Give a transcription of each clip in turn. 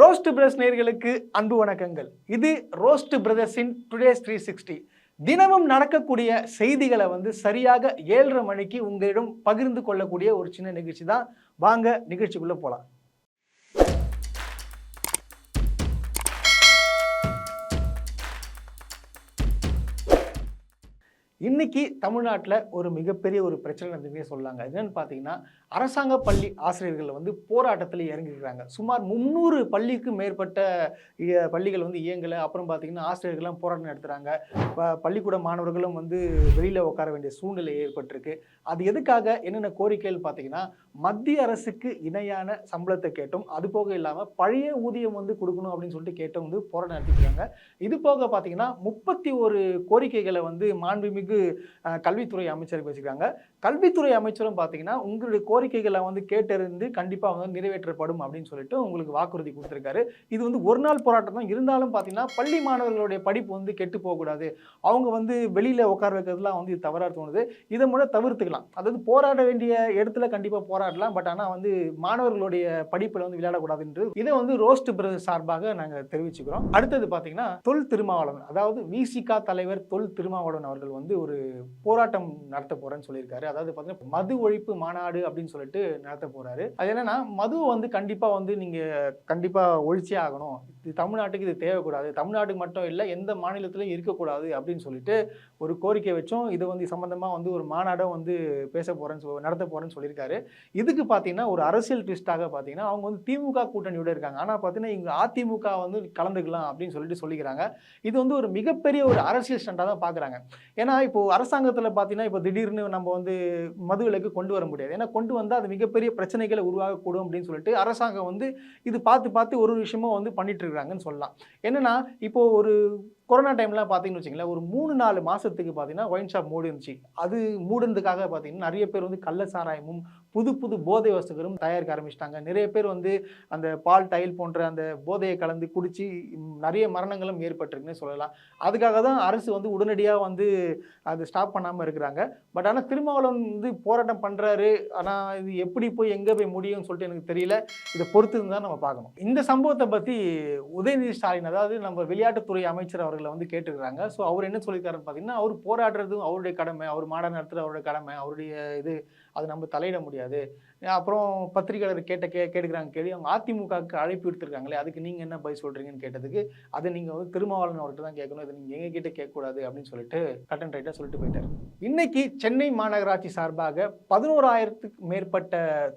Roast brothers நேர்களுக்கு அன்பு வணக்கங்கள். இது ரோஸ்ட் பிரதர்ஸின் டுடேஸ் த்ரீ சிக்ஸ்டி தினமும் நடக்கக்கூடிய செய்திகளை வந்து சரியாக ஏழரை மணிக்கு உங்களிடம் பகிர்ந்து கொள்ளக்கூடிய ஒரு சின்ன நிகழ்ச்சி தான். வாங்க நிகழ்ச்சிக்குள்ளே போகலாம் இன்னைக்கு தமிழ்நாட்டில் ஒரு மிகப்பெரிய ஒரு பிரச்சனை நடந்துன்னே சொல்லாங்க. என்னென்னு பார்த்தீங்கன்னா அரசாங்க பள்ளி ஆசிரியர்கள் வந்து போராட்டத்தில் இறங்கிக்கிறாங்க சுமார் முந்நூறு பள்ளிக்கு மேற்பட்ட இய- பள்ளிகள் வந்து இயங்கலை. அப்புறம் பார்த்தீங்கன்னா ஆசிரியர்கள்லாம் போராட்டம் நடத்துகிறாங்க பள்ளிக்கூட மாணவர்களும் வந்து வெளியில் உட்கார வேண்டிய சூழ்நிலை ஏற்பட்டிருக்கு. அது எதுக்காக? என்னென்ன கோரிக்கைகள் பார்த்தீங்கன்னா மத்திய அரசுக்கு இணையான சம்பளத்தை கேட்டோம். அது போக இல்லாமல் பழைய ஊதியம் வந்து கொடுக்கணும் அப்படின்னு சொல்லிட்டு கேட்டோம். வந்து போராட்டம் நடத்திக்கிறாங்க இது போக பார்த்தீங்கன்னா முப்பத்தி ஒரு கோரிக்கைகளை வந்து மாண்புமிகு கல்வித்துறை அமைச்சருக்கு வச்சுருக்காங்க. கல்வித்துறை அமைச்சரும் பார்த்தீங்கன்னா உங்களுடைய கோரிக்கைகளை வந்து கேட்டறிந்து கண்டிப்பாக வந்து நிறைவேற்றப்படும் அப்படின்னு சொல்லிட்டு உங்களுக்கு வாக்குறுதி கொடுத்துருக்காரு. இது வந்து ஒரு நாள் போராட்டம் தான். இருந்தாலும் பார்த்தீங்கன்னா பள்ளி மாணவர்களுடைய படிப்பு வந்து கெட்டு போகக்கூடாது. அவங்க வந்து வெளியில் உட்கார வைக்கிறதுலாம் வந்து இது தவறாக தோணுது. இதை மூலம் தவிர்த்துக்கலாம். அதாவது போராட வேண்டிய இடத்துல கண்டிப்பாக போராடலாம். பட் ஆனால் வந்து மாணவர்களுடைய படிப்பில் வந்து விளையாடக்கூடாதுன்றது இதை வந்து ரோஸ்ட் பிரதர் சார்பாக நாங்கள் தெரிவிச்சுக்கிறோம். அடுத்தது பார்த்தீங்கன்னா தொல் திருமாவளவன். அதாவது விசிகா தலைவர் தொல் திருமாவளவன் அவர்கள் வந்து ஒரு போராட்டம் நடத்த போகிறேன்னு சொல்லியிருக்காரு. அதாவது பார்த்தீங்கன்னா மது ஒழிப்பு மாநாடு அப்படின்னு சொல்லிட்டு நடத்த போறாரு. அது என்னன்னா மது வந்து கண்டிப்பாக வந்து நீங்க கண்டிப்பாக ஒழிச்சே ஆகணும். இது தமிழ்நாட்டுக்கு இது தேவைக்கூடாது. தமிழ்நாட்டுக்கு மட்டும் இல்லை எந்த மாநிலத்திலும் இருக்கக்கூடாது அப்படின்னு சொல்லிட்டு ஒரு கோரிக்கை வச்சும் இது வந்து சம்பந்தமா வந்து ஒரு மாநாடம் வந்து பேச போறேன்னு நடத்த போறேன்னு சொல்லியிருக்காரு. இதுக்கு பார்த்தீங்கன்னா ஒரு அரசியல் ட்விஸ்டாக பார்த்தீங்கன்னா அவங்க வந்து திமுக கூட்டணியோட இருக்காங்க. ஆனால் பார்த்தீங்கன்னா இங்கே அதிமுக வந்து கலந்துக்கலாம் அப்படின்னு சொல்லிட்டு சொல்லிக்கிறாங்க. இது வந்து ஒரு மிகப்பெரிய ஒரு அரசியல் ஸ்டண்டாக தான் பார்க்குறாங்க ஏன்னா இப்போ அரசாங்கத்தில் பார்த்தீங்கன்னா இப்போ திடீர்னு நம்ம வந்து மது விலக்கு கொண்டு வர முடியாது. ஏன்னா கொண்டு வந்தால் அது மிகப்பெரிய பிரச்சனைகளை உருவாகக்கூடும் அப்படின்னு சொல்லிட்டு அரசாங்கம் வந்து இது பார்த்து பார்த்து ஒரு ஒரு விஷயமும் வந்து பண்ணிட்டு இருக்காங்கன்னு சொல்லலாம். என்னன்னா இப்போ ஒரு கொரோனா டைம்லாம் பார்த்தீங்கன்னு வச்சுங்களேன் ஒரு மூணு நாலு மாதத்துக்கு பார்த்தீங்கன்னா ஒயின் ஷாப் மூடி இருந்துச்சு. அது மூடுனதுக்காக பார்த்தீங்கன்னா நிறைய பேர் வந்து கள்ள சாராயமும் புது புது போதை வசதிகளும் தயாரிக்க ஆரம்பிச்சிட்டாங்க. நிறைய பேர் வந்து அந்த பால் டைல் போன்ற அந்த போதையை கலந்து குடித்து நிறைய மரணங்களும் ஏற்பட்டிருக்குன்னு சொல்லலாம். அதுக்காக தான் அரசு வந்து உடனடியாக வந்து அது ஸ்டாப் பண்ணாமல் இருக்கிறாங்க. பட் ஆனால் திருமாவளவன் வந்து போராட்டம் பண்ணுறாரு ஆனால் இது எப்படி போய் எங்கே போய் முடியும்னு சொல்லிட்டு எனக்கு தெரியல. இதை பொறுத்து தான் நம்ம பார்க்கணும். இந்த சம்பவத்தை பற்றி உதயநிதி ஸ்டாலின் அதாவது நம்ம விளையாட்டுத்துறை அமைச்சர் அவர்கள் வந்து கேட்டுக்கிறாங்க. ஸோ அவர் என்ன சொல்லியிருக்காருன்னு பார்த்தீங்கன்னா அவர் போராடுறதும் அவருடைய கடமை அவர் மாட நடத்துறது அவருடைய கடமை அவருடைய இது அது நம்ம தலையிட முடியாது. அப்புறம் பத்திரிகையாளர் கேட்ட கே கேட்குறாங்க கேள்வி. அவங்க அதிமுகவுக்கு அழைப்பு எடுத்திருக்காங்களே அதுக்கு நீங்கள் என்ன பதில் சொல்கிறீங்கன்னு கேட்டதுக்கு அதை நீங்கள் வந்து திருமாவளவன் அவர்கிட்ட தான் கேட்கணும். இதை நீங்கள் எங்ககிட்ட கேட்கக்கூடாது அப்படின்னு சொல்லிட்டு கட் அண்ட் ரைட்டாக சொல்லிட்டு போயிட்டார். இன்னைக்கு சென்னை மாநகராட்சி சார்பாக பதினோராயிரத்துக்கு மேற்பட்ட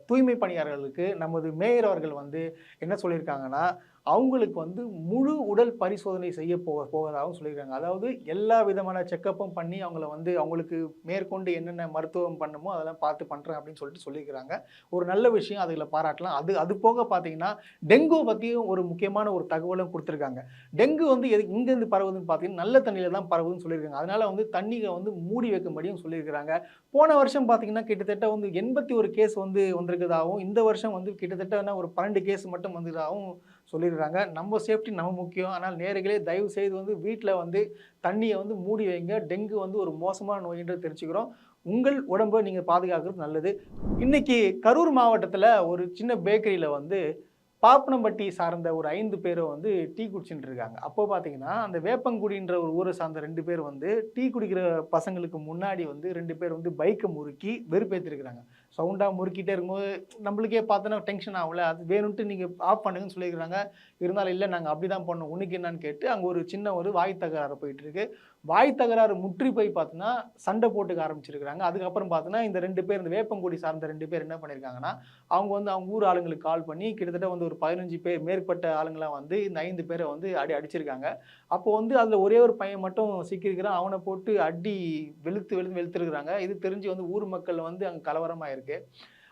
தூய்மை பணியாளர்களுக்கு நமது மேயர் அவர்கள் வந்து என்ன சொல்லியிருக்காங்கன்னா அவங்களுக்கு வந்து முழு உடல் பரிசோதனை செய்ய போக போவதாகவும் சொல்லியிருக்காங்க. அதாவது எல்லா விதமான செக்கப்பும் பண்ணி அவங்கள வந்து அவங்களுக்கு மேற்கொண்டு என்னென்ன மருத்துவம் பண்ணுமோ அதெல்லாம் பார்த்து பண்ணுறேன் அப்படின்னு சொல்லிட்டு சொல்லியிருக்கிறாங்க ஒரு நல்ல விஷயம் அதில் பாராட்டலாம். அது அது போக பார்த்தீங்கன்னா டெங்கு பற்றியும் ஒரு முக்கியமான ஒரு தகவலும் கொடுத்துருக்காங்க. டெங்கு வந்து எது இங்கேருந்து பரவுதுன்னு பார்த்தீங்கன்னா நல்ல தண்ணியில் தான் பரவுதுன்னு சொல்லியிருக்காங்க. அதனால் வந்து தண்ணியை வந்து மூடி வைக்கும்படியும் சொல்லியிருக்கிறாங்க. போன வருஷம் பார்த்தீங்கன்னா கிட்டத்தட்ட வந்து எண்பத்தி ஒரு கேஸ் வந்து வந்திருக்கிறதாகவும் இந்த வருஷம் வந்து கிட்டத்தட்ட ஒரு பன்னெண்டு கேஸ் மட்டும் வந்ததாகவும் சொல்லிடுறாங்க நம்ம சேஃப்டி நம்ம முக்கியம். ஆனால் நேர்களே தயவு செய்து வந்து வீட்டில் வந்து தண்ணியை வந்து மூடி வைங்க. டெங்கு வந்து ஒரு மோசமான நோயின்றது தெரிஞ்சுக்கிறோம். உங்கள் உடம்பை நீங்கள் பாதுகாக்கிறது நல்லது. இன்றைக்கி கரூர் மாவட்டத்தில் ஒரு சின்ன பேக்கரியில் வந்து பாப்பனம்பட்டி சார்ந்த ஒரு ஐந்து பேரை வந்து டீ குடிச்சுட்டு இருக்காங்க. அப்போ பார்த்தீங்கன்னா அந்த வேப்பங்குடின்ற ஒரு ஊரை சார்ந்த ரெண்டு பேர் வந்து டீ குடிக்கிற பசங்களுக்கு முன்னாடி வந்து ரெண்டு பேர் வந்து பைக்கை முறுக்கி வெறுப்பேற்றிருக்கிறாங்க சவுண்டாக முறுக்கிட்டே இருக்கும்போது நம்மளுக்கே பார்த்தோன்னா டென்ஷன் ஆகல அது வேணும்ட்டு நீங்கள் ஆஃப் பண்ணுங்கன்னு சொல்லியிருக்கிறாங்க. இருந்தாலும் இல்லை நாங்கள் அப்படி தான் பண்ணோம். உனக்கு என்னன்னு கேட்டு அங்கே ஒரு சின்ன ஒரு வாய் தகராறு போயிட்டுருக்கு வாய் தகராறு முற்றி போய் பார்த்தோன்னா சண்டை போட்டுக்க ஆரம்பிச்சிருக்கிறாங்க. அதுக்கப்புறம் பார்த்தோன்னா இந்த ரெண்டு பேர் இந்த வேப்பங்குடி சார்ந்த ரெண்டு பேர் என்ன பண்ணியிருக்காங்கன்னா அவங்க வந்து அவங்க ஊர் ஆளுங்களுக்கு கால் பண்ணி கிட்டத்தட்ட வந்து ஒரு பதினஞ்சு பேர் மேற்பட்ட ஆளுங்களாம் வந்து இந்த ஐந்து பேரை வந்து அடி அடிச்சிருக்காங்க. அப்போ வந்து அதில் ஒரே ஒரு பையன் மட்டும் சிக்கியிருக்கிறான். அவனை போட்டு அடி வெளுத்து வெளுத்து வெளுத்துருக்குறாங்க. இது தெரிஞ்சு வந்து ஊர் மக்கள் வந்து அங்கே கலவரமாக இருக்குது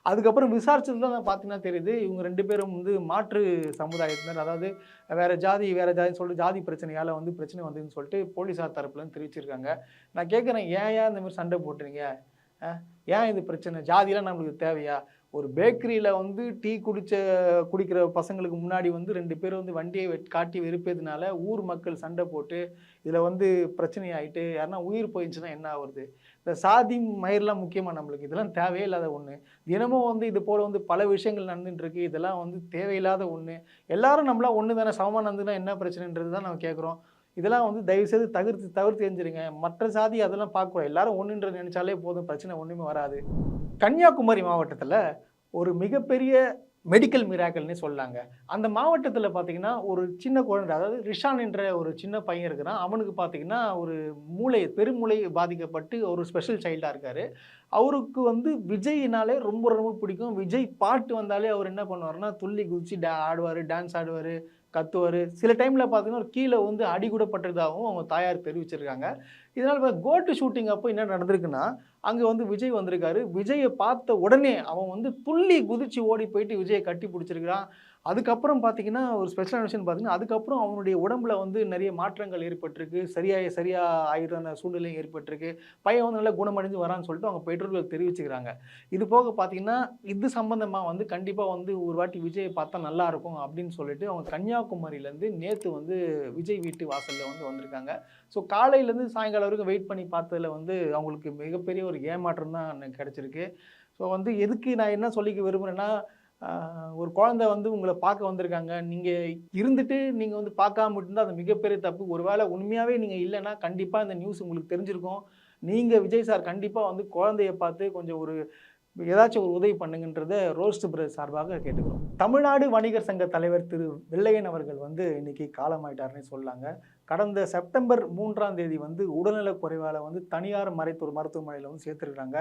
அதுக்கப்புறம் விசாரிச்சதுல தான் பார்த்தீங்கன்னா தெரியுது இவங்க ரெண்டு பேரும் வந்து மாற்று சமுதாயத்தினர். அதாவது வேற ஜாதி வேற ஜாதின்னு சொல்லிட்டு ஜாதி பிரச்சனையால வந்து பிரச்சனை வந்ததுன்னு சொல்லிட்டு போலீஸார் தரப்புல தெரிவிச்சிருக்காங்க. நான் கேட்குறேன் ஏன் ஏன் இந்த மாதிரி சண்டை போட்டுறீங்க? ஏன் இது பிரச்சனை? ஜாதியெலாம் நம்மளுக்கு தேவையா? ஒரு பேக்கரியில் வந்து டீ குடிச்ச குடிக்கிற பசங்களுக்கு முன்னாடி வந்து ரெண்டு பேர் வந்து வண்டியை காட்டி வெறுப்பதுனால ஊர் மக்கள் சண்டை போட்டு இதில் வந்து பிரச்சனை ஆகிட்டு யாருன்னா உயிர் போயிடுச்சுன்னா என்ன ஆகுறது? இந்த சாதி மயிரெலாம் முக்கியமாக நம்மளுக்கு. இதெல்லாம் தேவையில்லாத ஒன்று தினமும் வந்து இது போல் வந்து பல விஷயங்கள் நடந்துட்டுருக்கு. இதெல்லாம் வந்து தேவையில்லாத ஒன்று எல்லாரும் நம்மளாம் ஒன்று தானே சமமாக நடந்துன்னா என்ன பிரச்சனைன்றது தான் நம்ம கேட்குறோம் இதெல்லாம் வந்து தயவுசெய்து தவிர்த்து தவிர்த்து எஞ்சிருங்க. மற்ற சாதி அதெல்லாம் பார்க்குறோம் எல்லாரும் ஒன்றுன்றது நினச்சாலே போதும். பிரச்சனை ஒன்றுமே வராது. கன்னியாகுமரி மாவட்டத்தில் ஒரு மிகப்பெரிய மெடிக்கல் மிராக்கல்னே சொல்லாங்க. அந்த மாவட்டத்தில் பார்த்தீங்கன்னா ஒரு சின்ன குழந்தை அதாவது ரிஷான் என்ற ஒரு சின்ன பையன் இருக்கிறான். அவனுக்கு பார்த்தீங்கன்னா ஒரு மூளை பெருமூளை பாதிக்கப்பட்டு ஒரு ஸ்பெஷல் சைல்டாக இருக்கார். அவருக்கு வந்து விஜய்னாலே ரொம்ப ரொம்ப பிடிக்கும். விஜய் பாட்டு வந்தாலே அவர் என்ன பண்ணுவார்னா துள்ளி குதிச்சு டா ஆடுவார் டான்ஸ் ஆடுவார். கத்துவார். சில டைமில் பார்த்தீங்கன்னா ஒரு கீழே வந்து அடி கூட அவங்க தாயார் தெரிவிச்சிருக்காங்க இதனால் இப்போ கோட்டு ஷூட்டிங் அப்போ என்ன நடந்திருக்குன்னா அங்கே வந்து விஜய் வந்திருக்காரு. விஜயை பார்த்த உடனே அவன் வந்து துள்ளி குதிச்சு ஓடி போயிட்டு விஜயை கட்டி பிடிச்சிருக்கிறான். அதுக்கப்புறம் பார்த்தீங்கன்னா ஒரு ஸ்பெஷலான விஷயம் பார்த்தீங்கன்னா அதுக்கப்புறம் அவனுடைய உடம்புல வந்து நிறைய மாற்றங்கள் ஏற்பட்டிருக்கு. சரியாக சரியாக ஆயிரான சூழ்நிலையும் ஏற்பட்டிருக்கு. பையன் வந்து நல்லா குணமடைஞ்சு வரான்னு சொல்லிட்டு அவங்க பெற்றோர்கள் தெரிவிச்சுக்கிறாங்க. இது போக பார்த்தீங்கன்னா இது சம்பந்தமாக வந்து கண்டிப்பாக வந்து ஒரு வாட்டி விஜயை பார்த்தா நல்லா இருக்கும் அப்படின்னு சொல்லிட்டு அவங்க கன்னியாகுமரியிலேருந்து நேற்று வந்து விஜய் வீட்டு வாசலில் வந்து வந்திருக்காங்க. ஸோ காலையிலேருந்து சாயங்காலம் வரைக்கும் வெயிட் பண்ணி பார்த்ததுல வந்து அவங்களுக்கு மிகப்பெரிய ஒரு ஏமாற்றம் தான் கிடச்சிருக்கு. ஸோ வந்து எதுக்கு நான் என்ன சொல்லிக்க விரும்புகிறேன்னா ஒரு குழந்தை வந்து உங்களை பார்க்க வந்திருக்காங்க. நீங்கள் இருந்துட்டு நீங்கள் வந்து பார்க்காம இருந்தால் அது மிகப்பெரிய தப்பு. ஒருவேளை உண்மையாகவே நீங்கள் இல்லைன்னா கண்டிப்பாக இந்த நியூஸ் உங்களுக்கு தெரிஞ்சிருக்கும். நீங்கள் விஜய் சார் கண்டிப்பாக வந்து குழந்தைய பார்த்து கொஞ்சம் ஒரு ஏதாச்சும் ஒரு உதவி பண்ணுங்கன்றத ரோஸ்ட் பிரதர் சார்பாக கேட்டுக்கிறோம். தமிழ்நாடு வணிகர் சங்க தலைவர் திரு வெள்ளையன் அவர்கள் வந்து இன்னைக்கு காலமாயிட்டாருன்னு சொல்லாங்க கடந்த செப்டம்பர் மூன்றாம் தேதி வந்து உடல்நலக் குறைவால் வந்து தனியார் மறைத்தூர் மருத்துவமனையில் வந்து சேர்த்துருக்காங்க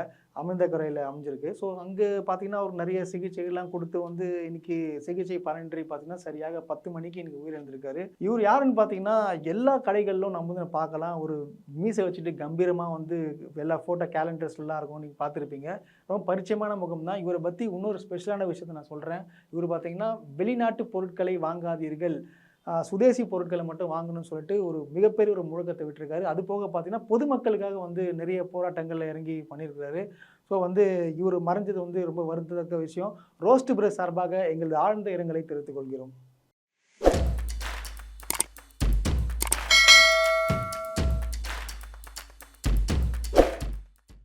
கரையில் அமைஞ்சிருக்கு. ஸோ அங்கே பார்த்தீங்கன்னா ஒரு நிறைய சிகிச்சைகள்லாம் கொடுத்து வந்து இன்னைக்கு சிகிச்சை பலனின்றி பார்த்தீங்கன்னா சரியாக பத்து மணிக்கு இன்னைக்கு உயிரிழந்திருக்காரு. இவர் யாருன்னு பார்த்தீங்கன்னா எல்லா கடைகளிலும் நம்ம வந்து பார்க்கலாம் ஒரு மீசை வச்சுட்டு கம்பீரமாக வந்து எல்லா ஃபோட்டோ கேலண்டர்ஸ்லாம் இருக்கும். நீங்கள் பார்த்துருப்பீங்க ரொம்ப பரிச்சயமான முகம் தான் இவரை பற்றி இன்னொரு ஸ்பெஷலான விஷயத்தை நான் சொல்கிறேன் இவர் பார்த்தீங்கன்னா வெளிநாட்டு பொருட்களை வாங்காதீர்கள். சுதேசி பொருட்களை மட்டும் வாங்கணும்னு சொல்லிட்டு ஒரு மிகப்பெரிய ஒரு முழக்கத்தை விட்டுருக்காரு. அது போக பார்த்தீங்கன்னா பொதுமக்களுக்காக வந்து நிறைய போராட்டங்களில் இறங்கி பண்ணியிருக்கிறாரு. ஸோ வந்து இவர் மறைஞ்சது வந்து ரொம்ப வருந்தத்தக்க விஷயம். ரோஸ்ட் பிரஸ் சார்பாக எங்களது ஆழ்ந்த இரங்கலை தெரிவித்துக் கொள்கிறோம்.